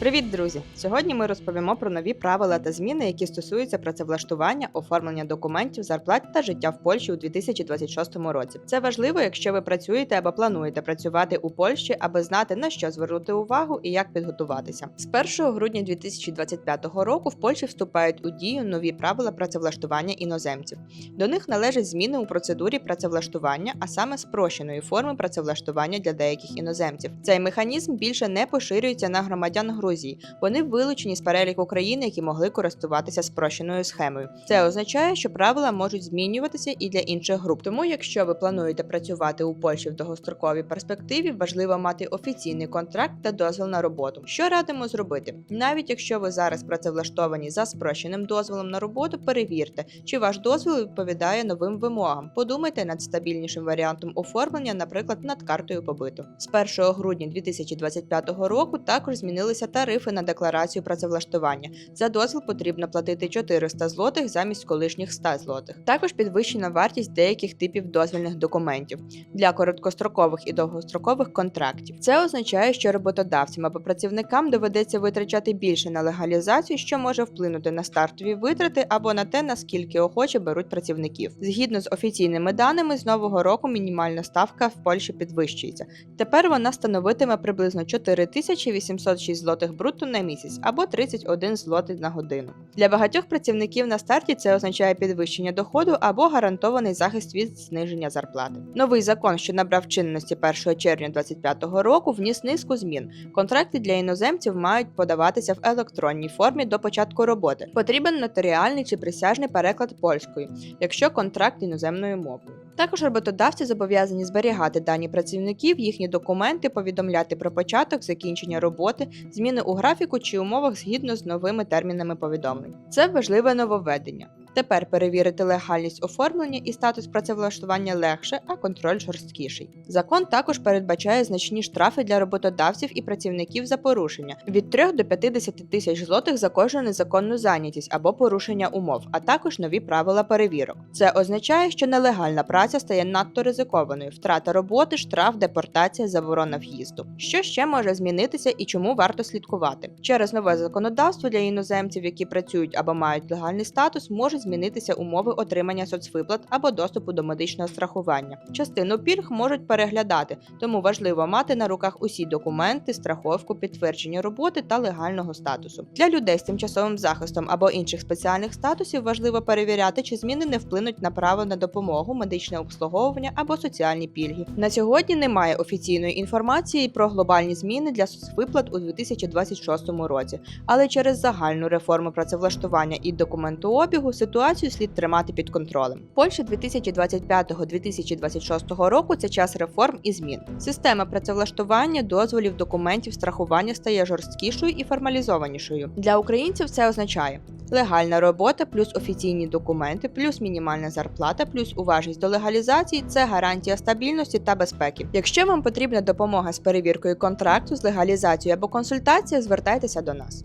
Привіт, друзі! Сьогодні ми розповімо про нові правила та зміни, які стосуються працевлаштування, оформлення документів, зарплат та життя в Польщі у 2026 році. Це важливо, якщо ви працюєте або плануєте працювати у Польщі, аби знати на що звернути увагу і як підготуватися. З 1 грудня 2025 року в Польщі вступають у дію нові правила працевлаштування іноземців. До них належать зміни у процедурі працевлаштування, а саме спрощеної форми працевлаштування для деяких іноземців. Цей механізм більше не поширюється на громадян Грузії. Вони вилучені з переліку країн, які могли користуватися спрощеною схемою. Це означає, що правила можуть змінюватися і для інших груп. Тому, якщо ви плануєте працювати у Польщі в довгостроковій перспективі, важливо мати офіційний контракт та дозвіл на роботу. Що радимо зробити? Навіть якщо ви зараз працевлаштовані за спрощеним дозволом на роботу, перевірте, чи ваш дозвіл відповідає новим вимогам. Подумайте над стабільнішим варіантом оформлення, наприклад, над картою побиту. З 1 грудня 2025 року також змінилися тарифи на декларацію працевлаштування. За дозвіл потрібно платити 400 злотих замість колишніх 100 злотих. Також підвищена вартість деяких типів дозвільних документів для короткострокових і довгострокових контрактів. Це означає, що роботодавцям або працівникам доведеться витрачати більше на легалізацію, що може вплинути на стартові витрати або на те, наскільки охоче беруть працівників. Згідно з офіційними даними, з нового року мінімальна ставка в Польщі підвищується. Тепер вона становитиме приблизно 4806 злотих брутто на місяць або 31 злотий на годину. Для багатьох працівників на старті це означає підвищення доходу або гарантований захист від зниження зарплати. Новий закон, що набрав чинності 1 червня 2025 року, вніс низку змін. Контракти для іноземців мають подаватися в електронній формі до початку роботи. Потрібен нотаріальний чи присяжний переклад польською, якщо контракт іноземною мовою. Також роботодавці зобов'язані зберігати дані працівників, їхні документи, повідомляти про початок, закінчення роботи, зміни у графіку чи умовах згідно з новими термінами повідомлень. Це важливе нововведення. Тепер перевірити легальність оформлення і статус працевлаштування легше, а контроль жорсткіший. Закон також передбачає значні штрафи для роботодавців і працівників за порушення від 3 до 50 тисяч злотих за кожну незаконну зайнятість або порушення умов, а також нові правила перевірок. Це означає, що нелегальна праця стає надто ризикованою: втрата роботи, штраф, депортація, заборона в'їзду. Що ще може змінитися і чому варто слідкувати? Через нове законодавство для іноземців, які працюють або мають легальний статус, можуть змінитися умови отримання соцвиплат або доступу до медичного страхування. Частину пільг можуть переглядати, тому важливо мати на руках усі документи, страховку, підтвердження роботи та легального статусу. Для людей з тимчасовим захистом або інших спеціальних статусів важливо перевіряти, чи зміни не вплинуть на право на допомогу, медичне обслуговування або соціальні пільги. На сьогодні немає офіційної інформації про глобальні зміни для соцвиплат у 2026 році, але через загальну реформу працевлаштування і документообігу ситуацію слід тримати під контролем. Польща 2025-2026 року це час реформ і змін. Система працевлаштування, дозволів, документів, страхування стає жорсткішою і формалізованішою. Для українців це означає. Легальна робота плюс офіційні документи, плюс мінімальна зарплата, плюс уважність до легалізації це гарантія стабільності та безпеки. Якщо вам потрібна допомога з перевіркою контракту, з легалізацією або консультація, звертайтеся до нас.